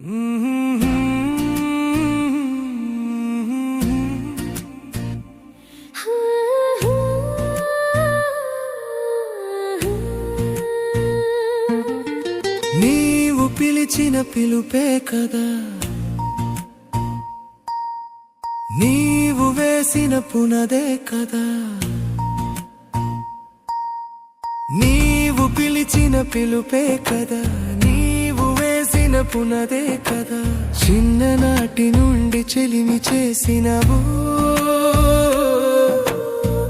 Mm-hmm. నీవు పిలిచిన పిలుపే కదా. నీవు వేసిన పునదే కదా. నీవు పిలిచిన పిలుపే కదా. పునదే కదా. చిన్ననాటి నుండి చెలిమి చేసినవు.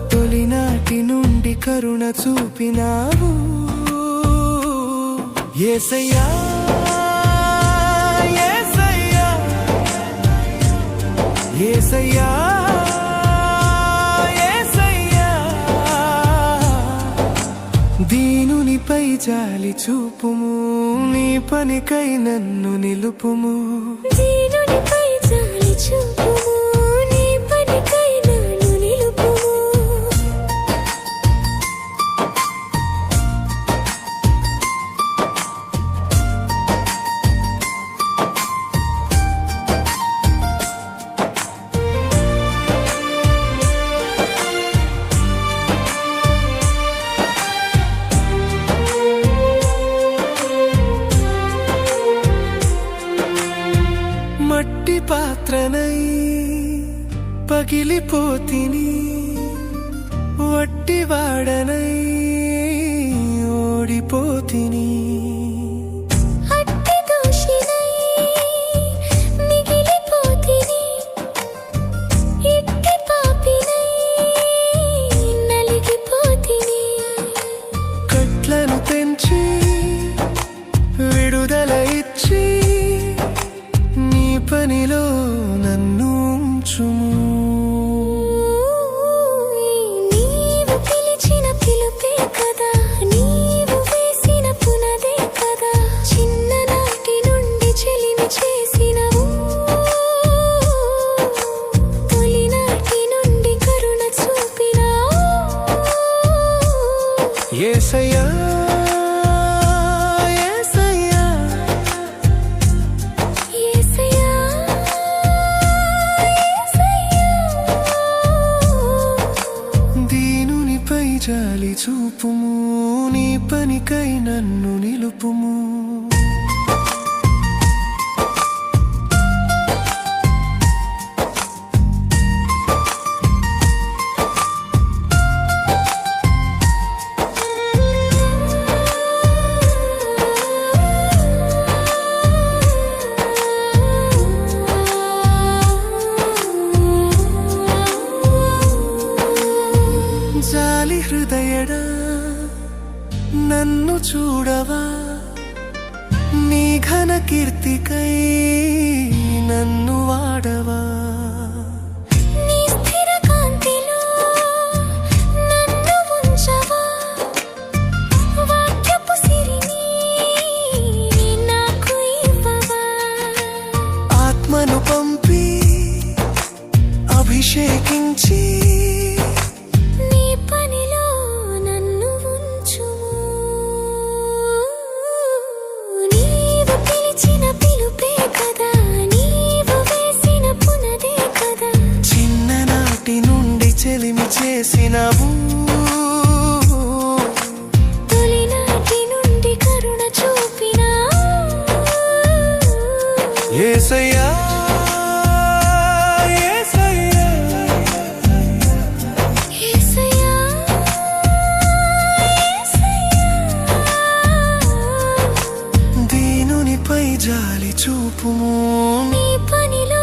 తొలినాటి నుండి కరుణ చూపినావు. ఏసయ్యా ఏసయ్యా ఏసయ్యా. నీపై జాలి చూపుము నీ పనికై నన్ను నిలుపుము. జాలి చూపు పాత్రనై పగిలిపోతిని వట్టివాడనై ఓడిపోతిని. నన్ను చూపుము నీ పనికై నన్ను నిలుపుము. హృదయడా నన్ను చూడవా? నీ ఘన కీర్తికై నన్ను వాడవా? నీ స్థిర కాంతిలో చెలిమి చేసినవు. తొలినాటి నుండి కరుణ చూపినా. ఏసయ్యా దీనునిపై జాలి చూపుము. నీ పనిలో